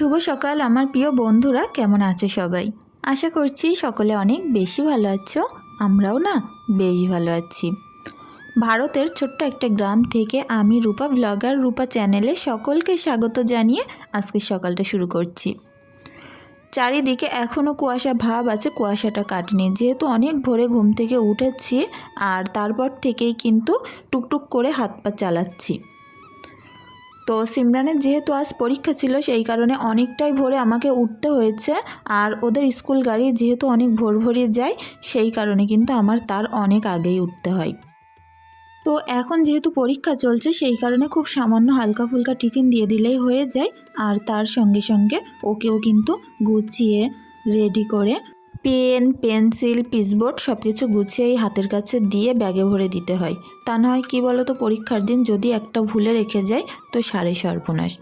শুভ সকাল, আমার প্রিয় বন্ধুরা, কেমন আছো সবাই? আশা করছি সকলে অনেক বেশি ভালো আছো, আমরাও না বেশ ভালো আছি। ভারতের ছোট্ট একটা গ্রাম থেকে আমি রূপা ব্লগার রূপা চ্যানেলে সকলকে স্বাগত জানিয়ে আজকের সকালটা শুরু করছি। চারিদিকে এখনও কুয়াশা ভাব আছে, কুয়াশাটা কাটেনি। যেহেতু অনেক ভোরে ঘুম থেকে উঠেছি, আর তারপর থেকেই কিন্তু টুকটুক করে হাত পা চালাচ্ছি। তো সিমরানের যেহেতু আজ পরীক্ষা ছিল, সেই কারণে অনেকটাই ভোরে আমাকে উঠতে হয়েছে। আর ওদের স্কুল গাড়ি যেহেতু অনেক ভোর ভোরে যায়, সেই কারণে কিন্তু আমার তার অনেক আগেই উঠতে হয়। তো এখন যেহেতু পরীক্ষা চলছে, সেই কারণে খুব সামান্য হালকা ফুলকা টিফিন দিয়ে দিলেই হয়ে যায়। আর তার সঙ্গে সঙ্গে ওকেও কিন্তু গুছিয়ে, রেডি করে পেন, পেন্সিল পিসবোর্ড সব কিছু গুছিয়ে এই হাতের কাছে দিয়ে ব্যাগে ভরে দিতে হয়। তা না হয় কী বলো তো পরীক্ষার দিন যদি একটা ভুলে রেখে যায় তো সাড়ে সর্বনাশ।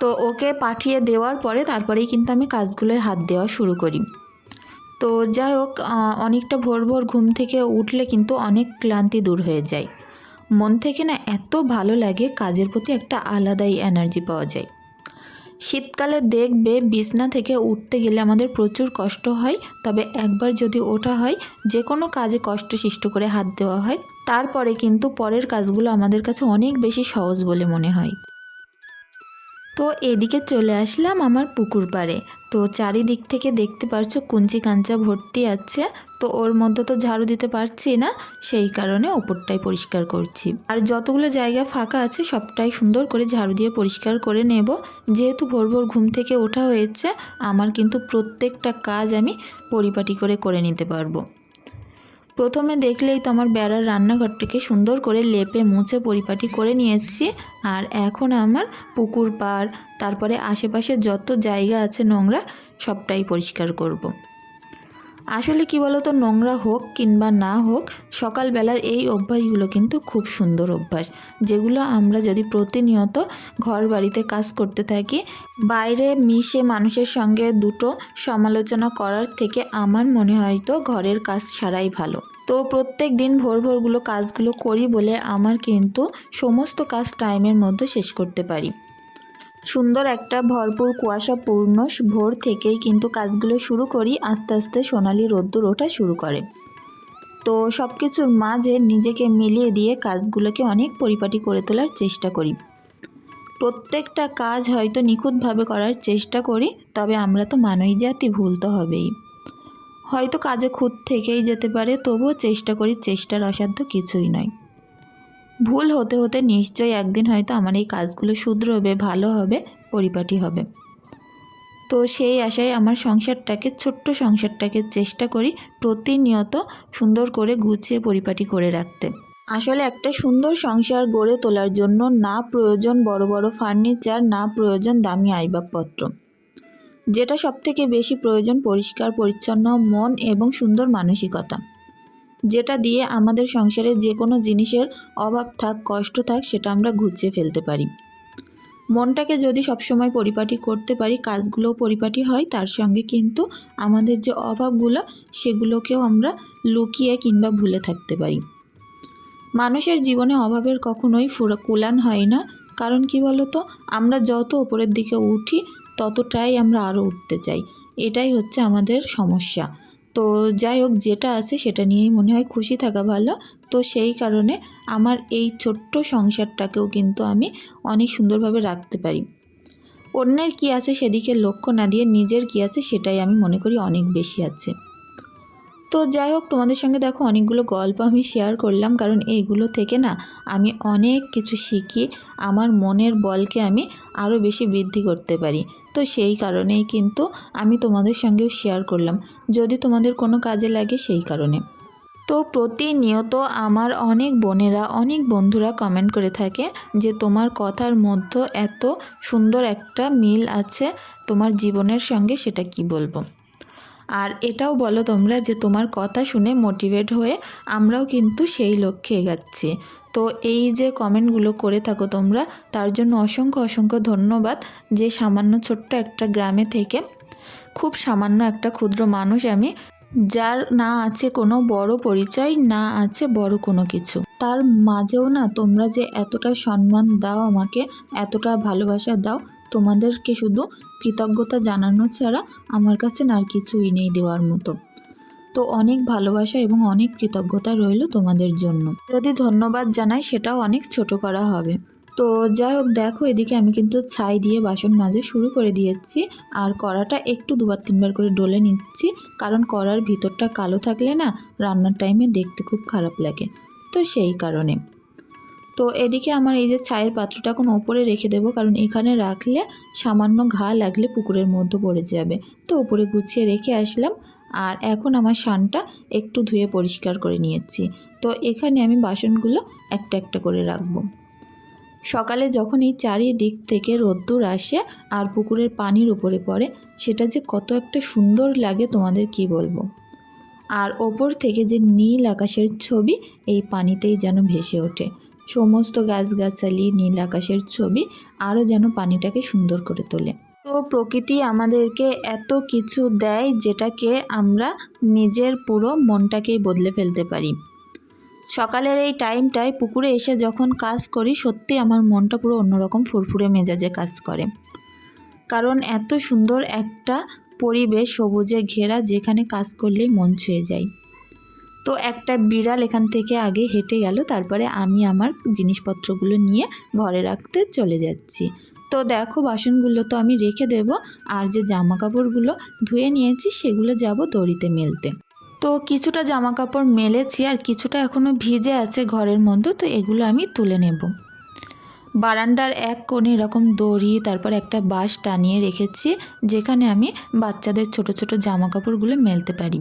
তো ওকে পাঠিয়ে দেওয়ার পরে তারপরেই কিন্তু আমি কাজগুলোয় হাত দেওয়া শুরু করি। তো যাই হোক অনেকটা ভোর ভোর ঘুম থেকে উঠলে কিন্তু অনেক ক্লান্তি দূর হয়ে যায়। মন থেকে না এত ভালো লাগে কাজের প্রতি একটা আলাদাই এনার্জি পাওয়া যায়। শীতকালে দেখবে বিছনা থেকে উঠতে গেলে আমাদের প্রচুর কষ্ট হয়। তবে একবার যদি ওঠা হয় যে কোনো কাজে কষ্ট সৃষ্ট করে হাত দেওয়া হয়। তারপরে কিন্তু পরের কাজগুলো আমাদের কাছে অনেক বেশি সহজ বলে মনে হয়। তো এদিকে চলে আসলাম আমার পুকুর পাড়ে। তো চারিদিক থেকে দেখতে পারছ কুঞ্চি কাঞ্চা ভর্তি আছে। তো ওর মধ্যে তো ঝাড়ু দিতে পারছি না, সেই কারণে ওপরটাই পরিষ্কার করছি। আর যতগুলো জায়গা ফাঁকা আছে, সবটাই সুন্দর করে ঝাড়ু দিয়ে পরিষ্কার করে নেব। যেহেতু ভোর ভোর ঘুম থেকে ওঠা হয়েছে, আমার কিন্তু প্রত্যেকটা কাজ আমি পরিপাটি করে করে নিতে পারব। প্রথমে দেখলেই তো আমার বেড়ার রান্নাঘরটাকে সুন্দর করে লেপে, মুছে, পরিপাটি করে নিয়েছি। আর এখন আমার পুকুর পাড়, তারপরে আশেপাশে যত জায়গা আছে নোংরা, সবটাই পরিষ্কার করব। আসলে কি বলতো, নোংরা হোক কিংবা না হোক, সকালবেলার এই অভ্যাসগুলো কিন্তু খুব সুন্দর অভ্যাস। যেগুলো আমরা যদি প্রতিনিয়ত ঘর বাড়িতে কাজ করতে থাকি, বাইরে মিশে মানুষের সঙ্গে দুটো সমালোচনা করার থেকে আমার মনে হয় তো ঘরের কাজ ছাড়াই ভালো। তো প্রত্যেক দিন ভোর ভোরগুলো কাজগুলো করি বলে আমার কিন্তু সমস্ত কাজ টাইমের মধ্যে শেষ করতে পারি। সুন্দর একটা ভরপুর কুয়াশাপূর্ণ ভোর থেকেই কিন্তু কাজগুলো শুরু করি, আস্তে আস্তে সোনালি রোদ্দুর ওঠা শুরু করে। তো সব কিছুর মাঝে নিজেকে মিলিয়ে দিয়ে কাজগুলোকে অনেক পরিপাটি করে তোলার চেষ্টা করি। প্রত্যেকটা কাজ হয়তো নিখুঁতভাবে করার চেষ্টা করি, তবে আমরা তো মানই জাতি ভুল তো হবেই। হয়তো কাজে খুঁত থেকেই যেতে পারে, তবুও চেষ্টা করি চেষ্টার অসাধ্য কিছুই নয়। ভুল হতে হতে নিশ্চয়ই একদিন হয়তো আমার এই কাজগুলো শুধরোবে, ভালো হবে, পরিপাটি হবে। তো সেই আশায় আমার সংসারটাকে, ছোট্ট সংসারটাকে চেষ্টা করি প্রতিনিয়ত সুন্দর করে গুছিয়ে পরিপাটি করে রাখতে। আসলে একটা সুন্দর সংসার গড়ে তোলার জন্য না প্রয়োজন বড় বড় ফার্নিচার, না প্রয়োজন দামি আসবাবপত্র। যেটা সবথেকে বেশি প্রয়োজন, পরিষ্কার, পরিচ্ছন্ন, মন এবং সুন্দর মানসিকতা। যেটা দিয়ে আমাদের সংসারে যে কোনো জিনিসের অভাব থাক, কষ্ট থাক, সেটা আমরা ঘুচিয়ে ফেলতে পারি। মনটাকে যদি সবসময় পরিপাটি করতে পারি, কাজগুলোও পরিপাটি হয়, তার সঙ্গে কিন্তু আমাদের যে অভাবগুলো, সেগুলোকেও আমরা লুকিয়ে কিংবা ভুলে থাকতে পারি। মানুষের জীবনে অভাবের কখনোই ফুরা, কুলান হয় না। কারণ কি বলতো? আমরা যত ওপরের দিকে উঠি ততটাই আমরা আরও উঠতে চাই। এটাই হচ্ছে আমাদের সমস্যা। তো যাই হোক, যেটা আছে সেটা নিয়েই মনে হয় খুশি থাকা ভালো। তো সেই কারণে আমার এই ছোট্ট সংসারটাকেও কিন্তু আমি অনেক সুন্দরভাবে রাখতে পারি। অন্যের কি আছে সেদিকে লক্ষ্য না দিয়ে নিজের কি আছে সেটাই আমি মনে করি অনেক বেশি আছে। তো যাই হোক, তোমাদের সঙ্গে দেখো অনেকগুলো গল্প আমি শেয়ার করলাম, কারণ এইগুলো থেকে না আমি অনেক কিছু শিখি, আমার মনের বলকে আমি আরও বেশি বৃদ্ধি করতে পারি। তো সেই কারণেই কিন্তু আমি তোমাদের সঙ্গেও শেয়ার করলাম, যদি তোমাদের কোনো কাজে লাগে সেই কারণে। তো প্রতিনিয়ত আমার অনেক বোনেরা, অনেক বন্ধুরা কমেন্ট করে থাকে যে তোমার কথার মধ্যে এত সুন্দর একটা মিল আছে, তোমার জীবনের সঙ্গে সেটা কি বলব? আর এটাও বলো তোমরা যে তোমার কথা শুনে মোটিভেট হয়ে আমরাও কিন্তু সেই লক্ষ্যে এগাচ্ছি। তো এই যে কমেন্টগুলো করে থাকো তোমরা, তার জন্য অসংখ্য অসংখ্য ধন্যবাদ যে সামান্য ছোট্ট একটা গ্রামে থেকে খুব সামান্য একটা ক্ষুদ্র মানুষ আমি, যার না আছে কোনো বড় পরিচয়, না আছে বড় কোনো কিছু। তার মাঝেও না তোমরা যে এতটা সম্মান দাও আমাকে, এতটা ভালোবাসা দাও তোমাদেরকে শুধু কৃতজ্ঞতা জানানো ছাড়া আমার কাছে আর কিছুই নেই দেওয়ার মতো। তো অনেক ভালোবাসা এবং অনেক কৃতজ্ঞতা রইল তোমাদের জন্য। যদি ধন্যবাদ জানাই, সেটাও অনেক ছোট করা হবে। তো যাই হোক, দেখো এদিকে আমি কিন্তু ছাই দিয়ে বাসন মাজা শুরু করে দিয়েছি। আর কড়াটা একটু দুবার, তিনবার করে ডলে নিচ্ছি। কারণ কড়ার ভিতরটা কালো থাকলে না, রান্নার টাইমে দেখতে খুব খারাপ লাগে। তো সেই কারণে। তো এদিকে আমার এই যে ছায়ের পাত্রটা এখন ওপরে রেখে দেবো, কারণ এখানে রাখলে সামান্য ঘা লাগলে পুকুরের মধ্যে পড়ে যাবে। তো ওপরে গুছিয়ে রেখে আসলাম আর এখন আমার শানটা একটু ধুয়ে পরিষ্কার করে নিয়েছি। তো এখানে আমি বাসনগুলো একটা একটা করে রাখব। সকালে যখন এই চারিদিক থেকে রোদ্দুর আসে আর পুকুরের পানির উপরে পড়ে, সেটা যে কত একটা সুন্দর লাগে তোমাদের কি বলব? আর ওপর থেকে যে নীল আকাশের ছবি এই পানিতেই যেন ভেসে ওঠে। সমস্ত গাছগাছালি, নীল আকাশের ছবি আরও যেন পানিটাকে সুন্দর করে তোলে। তো প্রকৃতি আমাদেরকে এত কিছু দেয় যেটাকে আমরা নিজের পুরো মনটাকেই বদলে ফেলতে পারি। সকালের এই টাইমটায় পুকুরে এসে যখন কাজ করি, সত্যি আমার মনটা পুরো অন্যরকম ফুরফুরে মেজাজে কাজ করে। কারণ এত সুন্দর একটা পরিবেশ সবুজে ঘেরা যেখানে কাজ করলেই মন ছুঁয়ে যায়। তো একটা বিড়াল এখান থেকে আগে হেঁটে গেল, তারপরে আমি আমার জিনিসপত্রগুলো নিয়ে ঘরে রাখতে চলে যাচ্ছি। তো দেখো বাসনগুলো তো আমি রেখে দেব, আর যে জামা কাপড়গুলো ধুয়ে নিয়েছি সেগুলো যাব দড়িতে মেলতে। তো কিছুটা জামা কাপড় মেলেছি, আর কিছুটা এখনও ভিজে আছে ঘরের মধ্যে, তো এগুলো আমি তুলে নেব। বারান্দার এক কোণে এরকম দড়ি, তারপর একটা বাঁশ টানিয়ে রেখেছি, যেখানে আমি বাচ্চাদের ছোট ছোট জামা কাপড়গুলো মেলতে পারি।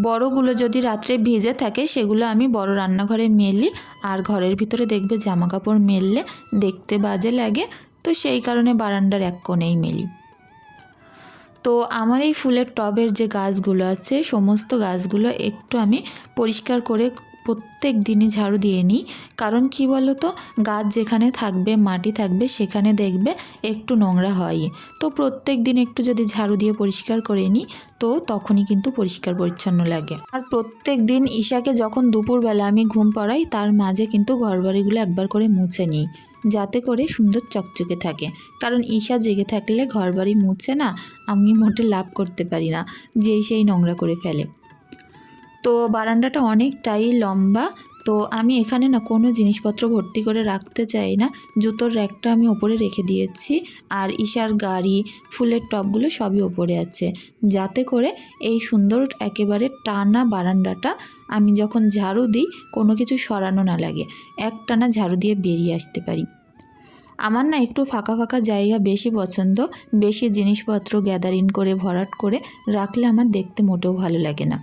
বড়গুলো যদি রাত্রে ভিজে থাকে, সেগুলো আমি বড় রান্নাঘরে মেলি আর ঘরের ভিতরে দেখবে জামা কাপড় মেললে দেখতে বাজে লাগে। তো সেই কারণে বারান্দার এক কোণেই মেলি। তো আমার এই ফুলের টবের যে গাছগুলো আছে, সমস্ত গাছগুলো একটু আমি পরিষ্কার করে প্রত্যেক দিনই ঝাড়ু দিয়ে নিই। কারণ কি বলো তো গাছ যেখানে থাকবে, মাটি থাকবে, সেখানে দেখবে একটু নোংরা হয়। তো প্রত্যেক দিন একটু যদি ঝাড়ু দিয়ে পরিষ্কার করে নিই, তো তখনই কিন্তু পরিষ্কার পরিচ্ছন্ন লাগে। আর প্রত্যেক দিন ঈশাকে যখন দুপুরবেলা আমি ঘুম পড়াই, তার মাঝে কিন্তু ঘরবাড়িগুলো একবার করে মুছে নিই, যাতে করে সুন্দর চকচকে থাকে। কারণ ঈশা জেগে থাকলে ঘরবাড়ি মুছে না, আমি মোটে লাভ করতে পারি না যেই সেই নোংরা করে ফেলে। তো বারান্দাটা অনেকটাই লম্বা, তো আমি এখানে না কোনো জিনিসপত্র ভর্তি করে রাখতে চাই না। জুতোর র্যাকটা আমি ওপরে রেখে দিয়েছি আর ঈশার গাড়ি, ফুলের টবগুলো সবই ওপরে আছে। যাতে করে এই সুন্দর একেবারে টানা বারান্দাটা আমি যখন ঝাড়ু দিই কোনো কিছু সরানো না লাগে এক টানা ঝাড়ু দিয়ে বেরিয়ে আসতে পারি। আমার না একটু ফাঁকা ফাঁকা জায়গা বেশি পছন্দ, বেশি জিনিসপত্র গ্যাদারিং করে, ভরাট করে রাখলে আমার দেখতে মোটেও ভালো লাগে না।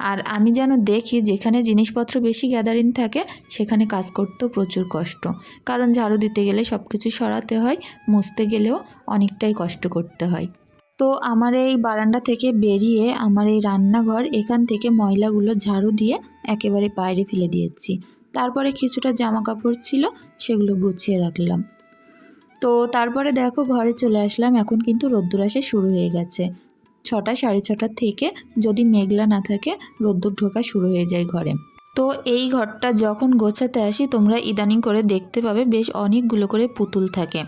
আর আমি যেন দেখি যেখানে জিনিসপত্র বেশি গ্যাদারিং থাকে, সেখানে কাজ করতেও প্রচুর কষ্ট। কারণ ঝাড়ু দিতে গেলে সব কিছু সরাতে হয়, মুছতে গেলেও অনেকটাই কষ্ট করতে হয়। তো আমার এই বারান্দা থেকে বেরিয়ে আমার এই রান্নাঘর, এখান থেকে ময়লাগুলো ঝাড়ু দিয়ে একেবারে বাইরে ফেলে দিয়েছি। তারপরে কিছুটা জামা কাপড় ছিল, সেগুলো গুছিয়ে রাখলাম। তো তারপরে দেখো ঘরে চলে আসলাম, এখন কিন্তু রোদ্দুর আসা শুরু হয়ে গেছে। ছটা, সাড়ে ছটা থেকে যদি মেঘলা না থাকে, রোদ্দুর ঢোকা শুরু হয়ে যায় ঘরে। তো এই ঘরটা যখন গোছাতে আসি, তোমরা ইদানিং করে দেখতে পাবে বেশ অনেকগুলো করে পুতুল থাকে।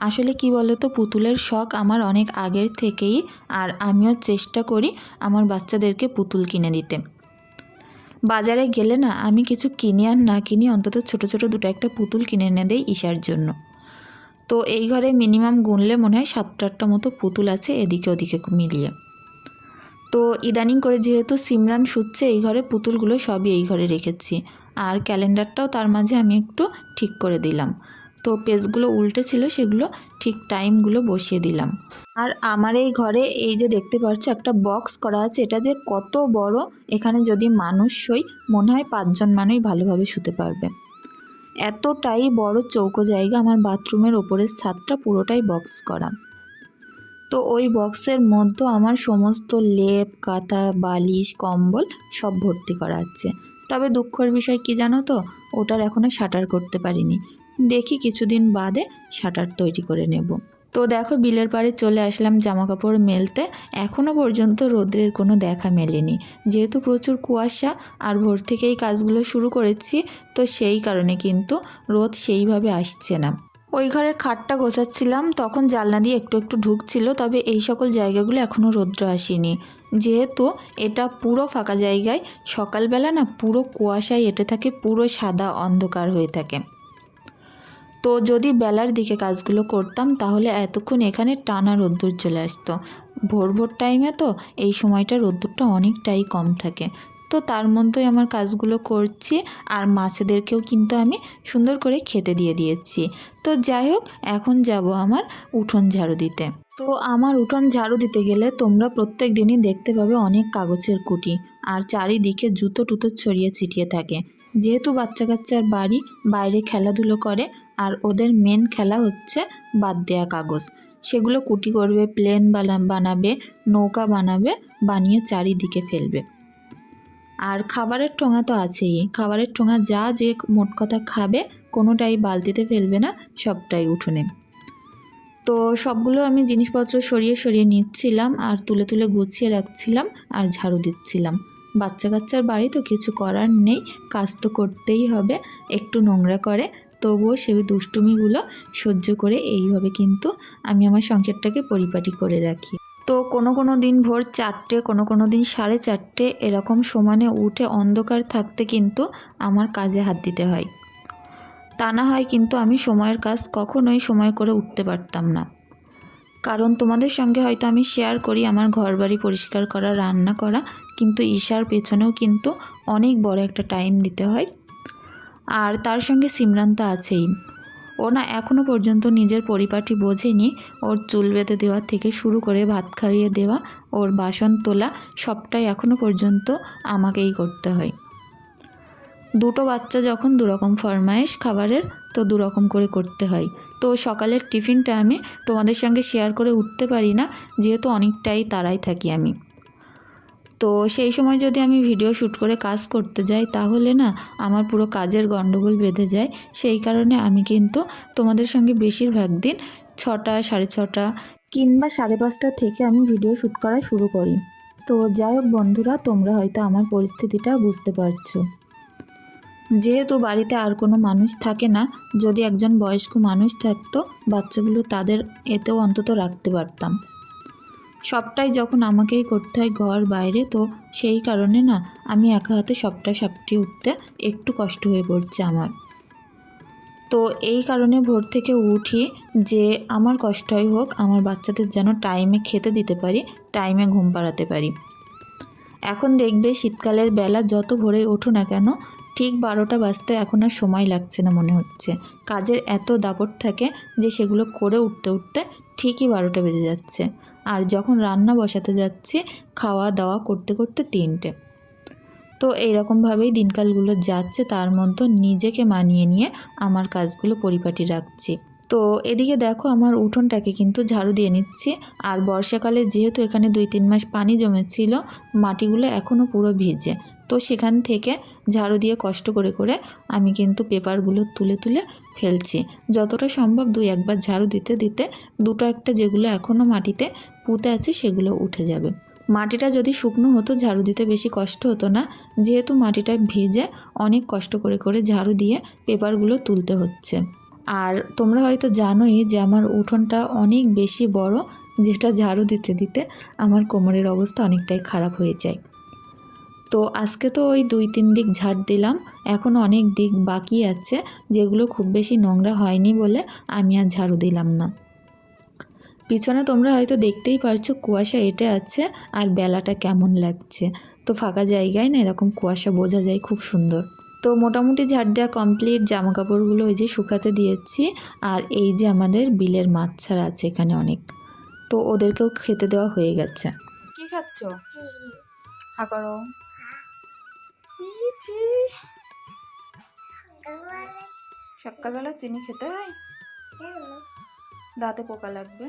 আসলে কি বলো তো পুতুলের শখ আমার অনেক আগের থেকেই, আর আমিও চেষ্টা করি আমার বাচ্চাদেরকে পুতুল কিনে দিতে। বাজারে গেলে না, আমি কিছু কিনি আর না কিনি, অন্তত ছোট ছোট দুটো একটা পুতুল কিনে এনে দেই ঈশার জন্য। তো এই ঘরে মিনিমাম গুনলে মনে হয় সাতটা আটটা মতো পুতুল আছে এদিকে ওদিকে মিলিয়ে। তো ইদানিং করে যেহেতু সিমরান শুচ্ছে, এই ঘরে পুতুলগুলো সবই এই ঘরে রেখেছি। আর ক্যালেন্ডারটাও তার মাঝে আমি একটু ঠিক করে দিলাম। তো পেজগুলো উল্টে ছিল, সেগুলো ঠিক টাইমগুলো বসিয়ে দিলাম। আর আমার এই ঘরে এই যে দেখতে পাচ্ছ, একটা বক্স করা আছে, এটা যে কত বড়, এখানে যদি মানুষ শই মনে হয় পাঁচজন মানুষ ভালোভাবে শুতে পারবে। এতটাই বড় চৌকো জায়গা আমার বাথরুমের ওপরের ছাদটা পুরোটাই বক্স করা। তো ওই বক্সের মধ্যে আমার সমস্ত লেপ, কাঁথা, বালিশ, কম্বল সব ভর্তি করা আছে। তবে দুঃখের বিষয় কি জানো তো? ওটার এখনও শাটার করতে পারিনি। দেখি কিছুদিন বাদে শাটার তৈরি করে নেব। তো দেখো বিলের পাড়ে চলে আসলাম জামা কাপড় মেলতে। এখনও পর্যন্ত রোদ্রের কোনো দেখা মেলেনি। যেহেতু প্রচুর কুয়াশা আর ভোর থেকেই কাজগুলো শুরু করেছি, তো সেই কারণে কিন্তু রোদ সেইভাবে আসছে না। ওই ঘরের খাটটা গোছাচ্ছিলাম, তখন জানলা দিয়ে একটু একটু ঢুকছিল, তবে এই সকল জায়গাগুলো এখনও রৌদ্র আসেনি। যেহেতু এটা পুরো ফাঁকা জায়গায়, সকালবেলা না পুরো কুয়াশায় এঁটে থাকে, পুরো সাদা অন্ধকার হয়ে থাকে। তো যদি বেলার দিকে কাজগুলো করতাম, তাহলে এতক্ষণ এখানে টানা রোদ্দুর চলে আসতো। ভোর ভোর টাইমে তো এই সময়টা রোদ্দুরটা অনেকটাই কম থাকে। তো তার মধ্যেই আমার কাজগুলো করছি, আর মাছেদেরকেও কিন্তু আমি সুন্দর করে খেতে দিয়ে দিয়েছি। তো যাই হোক, এখন যাব আমার উঠোন ঝাড়ু দিতে। তো আমার উঠোন ঝাড়ু দিতে গেলে তোমরা প্রত্যেক দিনই দেখতে পাবে অনেক কাগজের কুটি, আর চারিদিকে জুতো টুতো ছড়িয়ে ছিটিয়ে থাকে। যেহেতু বাচ্চা কাচ্চার বাড়ি, বাইরে খেলাধুলো করে আর ওদের মেন খেলা হচ্ছে বাদ দেয়া কাগজ। সেগুলো কুটি করবে প্লেন বানাবে, নৌকা বানাবে, বানিয়ে চারিদিকে ফেলবে। আর খাবারের ঠোঙা তো আছেই। খাবারের ঠোঙা যা যে মোট কথা খাবে, কোনোটাই বালতিতে ফেলবে না, সবটাই উঠোনে। তো সবগুলো আমি জিনিসপত্র সরিয়ে সরিয়ে নিচ্ছিলাম আর তুলে তুলে গুছিয়ে রাখছিলাম আর ঝাড়ু দিচ্ছিলাম। বাচ্চা কাচ্চার বাড়ি তো কিছু করার নেই, কাজ তো করতেই হবে, একটু নোংরা করে তবুও সেই দুষ্টুমিগুলো সহ্য করে এইভাবে কিন্তু আমি আমার সংসারটাকে পরিপাটি করে রাখি। তো কোনো কোনো দিন ভোর চারটে, কোনো কোনো দিন সাড়ে চারটে এরকম সমানে উঠে অন্ধকার থাকতে কিন্তু আমার কাজে হাত দিতে হয়। তা না হয় কিন্তু আমি সময়ের কাজ কখনোই সময় করে উঠতে পারতাম না। কারণ তোমাদের সঙ্গে হয়তো আমি শেয়ার করি আমার ঘর বাড়ি পরিষ্কার করা, রান্না করা, কিন্তু ঈশার পেছনেও কিন্তু অনেক বড় একটা টাইম দিতে হয়। আর তার সঙ্গে সিমরান তো আছেই। ও না এখনও পর্যন্ত নিজের পরিপাটি বোঝেনি। ওর চুল বেঁধে দেওয়া থেকে শুরু করে ভাত খাইয়ে দেওয়া, ওর বাসন তোলা, সবটাই এখনও পর্যন্ত আমাকেই করতে হয়। দুটো বাচ্চা যখন দুরকম ফরমায়েশ খাবারের, তো দুরকম করে করতে হয়। তো সকালের টিফিনটা আমি তোমাদের সঙ্গে শেয়ার করে উঠতে পারি না, যেহেতু অনেকটাই তাড়াই থাকি আমি। তো সেই সময় যদি আমি ভিডিও শ্যুট করে কাজ করতে যাই, তাহলে না আমার পুরো কাজের গণ্ডগোল বেঁধে যায়। সেই কারণে আমি কিন্তু তোমাদের সঙ্গে বেশিরভাগ দিন ছটা, সাড়ে ছটা কিংবা সাড়ে পাঁচটা থেকে আমি ভিডিও শ্যুট করা শুরু করি। তো যাই হোক বন্ধুরা, তোমরা হয়তো আমার পরিস্থিতিটা বুঝতে পারছ। যেহেতু বাড়িতে আর কোনো মানুষ থাকে না, যদি একজন বয়স্ক মানুষ থাকতো, বাচ্চাগুলো তাদের এতেও অন্তত রাখতে পারতাম। সবটাই যখন আমাকেই করতে হয় ঘর বাইরে, তো সেই কারণে না, আমি একা হাতে সবটা সাপটিয়ে উঠতে একটু কষ্ট হয়ে পড়ছে আমার। তো এই কারণে ভোর থেকে উঠি যে আমার কষ্টই হোক, আমার বাচ্চাদের যেন টাইমে খেতে দিতে পারি টাইমে ঘুম পাড়াতে পারি। এখন দেখবে শীতকালের বেলা যত ভোরে ওঠো না কেন, ঠিক বারোটা বাজতে এখন আর সময় লাগছে না মনে হচ্ছে। কাজের এত দাপট থাকে যে সেগুলো করে উঠতে উঠতে ঠিকই বারোটা বেজে যাচ্ছে। আর যখন রান্না বসাতে যাচ্ছে খাওয়া দাওয়া করতে করতে তিনটে। তো এইরকমভাবেই দিনকালগুলো যাচ্ছে, তার মধ্যে নিজেকে মানিয়ে নিয়ে আমার কাজগুলো পরিপাটি রাখছি। তো এদিকে দেখো আমার উঠোনটাকে কিন্তু ঝাড়ু দিয়ে নিচ্ছি। আর বর্ষাকালে যেহেতু এখানে দুই তিন মাস পানি জমেছিল, মাটিগুলো এখনও পুরো ভিজে। তো সেখান থেকে ঝাড়ু দিয়ে কষ্ট করে করে আমি কিন্তু পেপারগুলো তুলে তুলে ফেলছি। যতটা সম্ভব দুই একবার ঝাড়ু দিতে দিতে দুটো একটা যেগুলো এখনও মাটিতে পুঁতে আছে সেগুলো উঠে যাবে। মাটিটা যদি শুকনো হতো, ঝাড়ু দিতে বেশি কষ্ট হতো না। যেহেতু মাটিটা ভিজে, অনেক কষ্ট করে করে ঝাড়ু দিয়ে পেপারগুলো তুলতে হচ্ছে। আর তোমরা হয়তো জানোই যে আমার উঠোনটা অনেক বেশি বড়, যেটা ঝাড়ু দিতে দিতে আমার কোমরের অবস্থা অনেকটাই খারাপ হয়ে যায়। তো আজকে তো ওই দুই তিন দিক ঝাড় দিলাম, এখন অনেক দিক বাকি আছে, যেগুলো খুব বেশি নোংরা হয়নি বলে আমি আর ঝাড়ু দিলাম না। পিছনে তোমরা হয়তো দেখতেই পারছ কুয়াশা এটে আছে আর বেলাটা কেমন লাগছে। তো ফাঁকা জায়গায় না এরকম কুয়াশা বোঝা যায় খুব সুন্দর। তো মোটামুটি ঝাড় দেওয়া কমপ্লিট জামা কাপড়গুলো ওই যে শুকাতে দিয়েছি আর এই যে আমাদের বিলের মাছ ছাড়া আছে এখানে অনেক। তো ওদেরকেও খেতে দেওয়া হয়ে গেছে। কি খাচ্ছ? হা করো। ইচি। সকালবেলা চিনি খেতে হয়? দাঁতে পোকা লাগবে?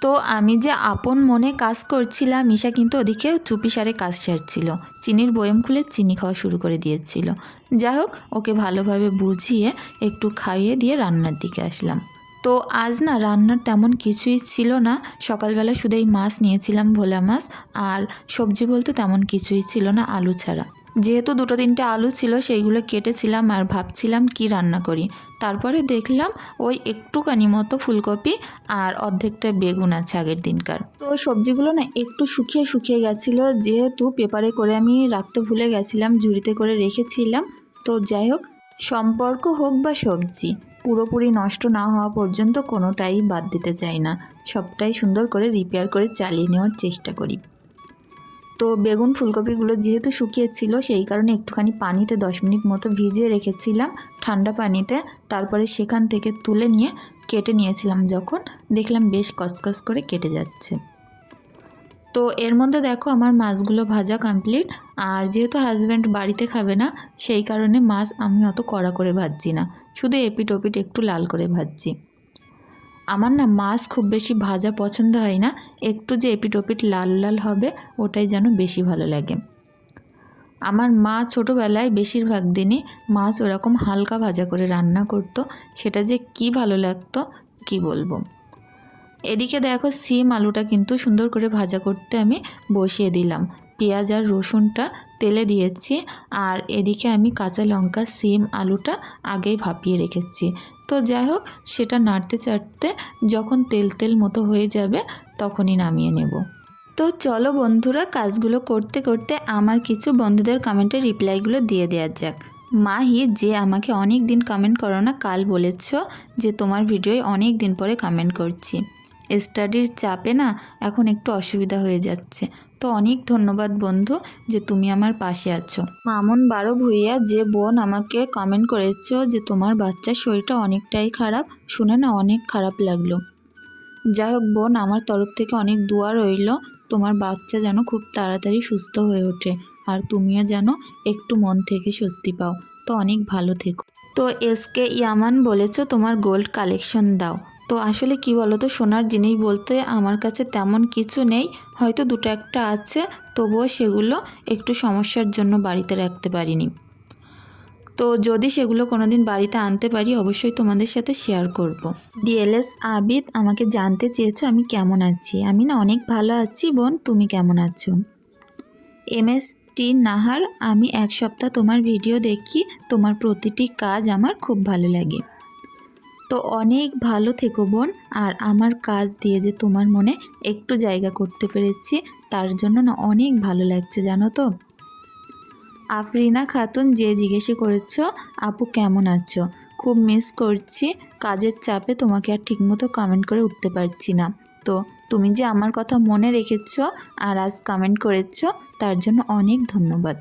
তো আমি যে আপন মনে কাজ করছিলাম মিশা কিন্তু ওদিকে চুপি সারে কাজ সারছিল। চিনির বয়ম খুলে চিনি খাওয়া শুরু করে দিয়েছিল। যাই হোক, ওকে ভালোভাবে বুঝিয়ে একটু খাইয়ে দিয়ে রান্নার দিকে আসলাম। তো আজ না রান্নার তেমন কিছুই ছিল না। সকালবেলা শুধু এই মাছ নিয়েছিলাম, ভোলা মাছ, আর সবজি বলতে তেমন কিছুই ছিল না, আলু ছাড়া। যেহেতু দুটো তিনটে আলু ছিল, সেইগুলো কেটেছিলাম আর ভাবছিলাম কি রান্না করি। তারপরে দেখলাম ওই একটুখানি মতো ফুলকপি আর অর্ধেকটা বেগুন আছে আগের দিনকার। তো সবজিগুলো না একটু শুকিয়ে শুকিয়ে গেছিল, যেহেতু পেপারে করে আমি রাখতে ভুলে গেছিলাম, ঝুড়িতে করে রেখেছিলাম। তো যাই হোক, সম্পর্ক হোক বা সবজি, পুরোপুরি নষ্ট না হওয়া পর্যন্ত কোনোটাই বাদ দিতে চাই না। সবটাই সুন্দর করে রিপেয়ার করে চালিয়ে নেওয়ার চেষ্টা করি। তো বেগুন ফুলকপিগুলো যেহেতু শুকিয়েছিল সেই কারণে একটুখানি পানিতে দশ মিনিট মতো ভিজিয়ে রেখেছিলাম ঠান্ডা পানিতে। তারপরে সেখান থেকে তুলে নিয়ে কেটে নিয়েছিলাম যখন। দেখলাম বেশ কসকস করে কেটে যাচ্ছে। তো এর মধ্যে দেখো আমার মাছগুলো ভাজা কমপ্লিট আর যেহেতু হাজব্যান্ড বাড়িতে খাবে না, সেই কারণে মাছ আমি অত কড়া করে ভাজছি না। শুধু এপিট ওপিট একটু লাল করে ভাজছি। আমার না মাছ খুব বেশি ভাজা পছন্দ হয় না। একটু যে এপিট ওপিট লাল লাল হবে, ওটাই যেন বেশি ভালো লাগে। আমার মা ছোটোবেলায় বেশিরভাগ দিনই মাছ ওরকম হালকা ভাজা করে রান্না করতো। সেটা যে কি ভালো লাগতো, কি বলব? এদিকে দেখো সিম আলুটা কিন্তু সুন্দর করে ভাজা করতে আমি বসিয়ে দিলাম। পেঁয়াজ আর রসুনটা তেলে দিয়েছি, আর এদিকে আমি কাঁচা লঙ্কা, সিম, আলুটা আগেই ভাপিয়ে রেখেছি। তো যাই হোক, সেটা নাড়তে চাড়তে যখন তেল তেল মতো হয়ে যাবে তখনই নামিয়ে নেব। তো চলো বন্ধুরা, কাজগুলো করতে করতে আমার কিছু বন্ধুদের কমেন্টের রিপ্লাইগুলো দিয়ে দেওয়া যাক। মাহি, যে আমাকে অনেক দিন কমেন্ট করো না, কাল বলেছ যে তোমার ভিডিওয় অনেক দিন পরে কমেন্ট করছি। স্টাডির চাপে না এখন একটু অসুবিধা হয়ে যাচ্ছে। তো অনেক ধন্যবাদ বন্ধু যে তুমি আমার পাশে আছো। মামুন বারো ভুইয়া, যে বোন আমাকে কমেন্ট করেছ যে তোমার বাচ্চার শরীরটা অনেকটাই খারাপ, শুনে না অনেক খারাপ লাগল। যাই হোক বোন, আমার তরফ থেকে অনেক দোয়া রইল, তোমার বাচ্চা যেন খুব তাড়াতাড়ি সুস্থ হয়ে ওঠে, আর তুমিও যেন একটু মন থেকে স্বস্তি পাও। তো অনেক ভালো থেকো। তো এসকে ইয়ামান বলেছ তোমার গোল্ড কালেকশন দাও। তো আসলে কি বলো তো সোনার জিনিস বলতে আমার কাছে তেমন কিছু নেই। হয়তো দুটো একটা আছে, তবুও সেগুলো একটু সমস্যার জন্য বাড়িতে রাখতে পারিনি। তো যদি সেগুলো কোনো দিন বাড়িতে আনতে পারি, অবশ্যই তোমাদের সাথে শেয়ার করব। ডিএলএস আবিদ, আমাকে জানতে চেয়েছো আমি কেমন আছি? আমি না অনেক ভালো আছি বোন, তুমি কেমন আছো? এম এস টি নাহার, আমি এক সপ্তাহ তোমার ভিডিও দেখি, তোমার প্রতিটি কাজ আমার খুব ভালো লাগে। তো অনেক ভালো থেকো বোন। আর আমার কাজ দিয়ে যে তোমার মনে একটু জায়গা করতে পেরেছি, তার জন্য না অনেক ভালো লাগছে, জানো তো। আফরিনা খাতুন যে জিজ্ঞেসে করেছ, আপু কেমন আছো? খুব মিস করছি। কাজের চাপে তোমাকে আর ঠিকমতো কমেন্ট করে উঠতে পারছি না। তো তুমি যে আমার কথা মনে রেখেছ আর আজ কমেন্ট করেছ, তার জন্য অনেক ধন্যবাদ।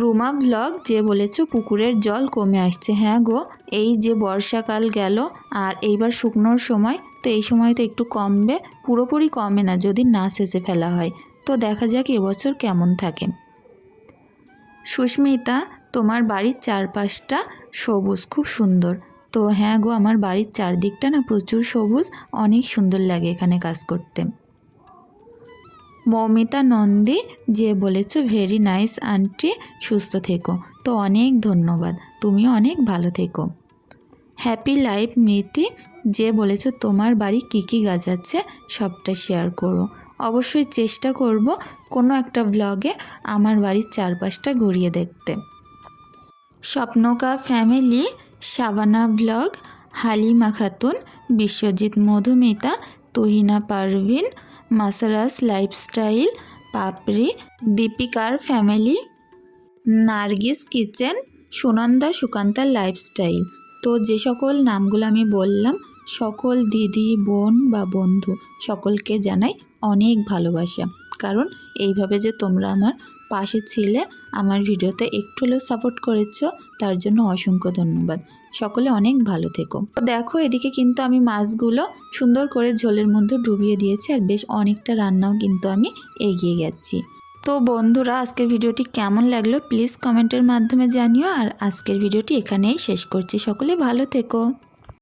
রুমা ভ্লগ যে বলেছ পুকুরের জল কমে আসছে। হ্যাঁ গো, এই যে বর্ষাকাল গেল আর এইবার শুকনোর সময়, তো এই সময় তো একটু কমবে, পুরোপুরি কমে না, যদি না সেচে ফেলা হয়। তো দেখা যাক এবছর কেমন থাকে। সুস্মিতা, তোমার বাড়ির চারপাশটা সবুজ, খুব সুন্দর। তো হ্যাঁ গো, আমার বাড়ির চারদিকটা না প্রচুর সবুজ, অনেক সুন্দর লাগে এখানে কাজ করতে। মৌমিতা নন্দী, যে বলেছ ভেরি নাইস আন্টি সুস্থ থেকো। তো অনেক ধন্যবাদ, তুমিও অনেক ভালো থেকো। হ্যাপি লাইফ মিতি, যে বলেছ, তোমার বাড়ি কী কী গাছ আছে, সবটা শেয়ার করো। অবশ্যই চেষ্টা করব কোনো একটা ব্লগে আমার বাড়ির চারপাশটা ঘুরিয়ে দেখতে। স্বপ্নকা ফ্যামিলি শাবানা ব্লগ হালিমা খাতুন, বিশ্বজিৎ মধুমিতা, তুহিনা পারভিন মাসারাস লাইফস্টাইল পাপড়ি, দীপিকার ফ্যামিলি, নার্গিস কিচেন, সুনন্দা সুকান্তার লাইফস্টাইল। তো যে সকল নামগুলো আমি বললাম, সকল দিদি, বোন বা বন্ধু, সকলকে জানাই অনেক ভালোবাসা। কারণ এইভাবে যে তোমরা আমার পাশে ছিলে আমার ভিডিওতে একটু হলেও সাপোর্ট করেছ, তার জন্য অসংখ্য ধন্যবাদ। সকলে অনেক ভালো থেকো। দেখো, এদিকে কিন্তু আমি মাছগুলো সুন্দর করে ঝোলের মধ্যে ডুবিয়ে দিয়েছি আর বেশ অনেকটা রান্নাও কিন্তু আমি এগিয়ে গেছি। তো বন্ধুরা, আজকের ভিডিওটি কেমন লাগল? প্লিজ কমেন্টের মাধ্যমে জানিও আর আজকের ভিডিওটি এখানেই শেষ করছি। সকলে ভালো থেকো।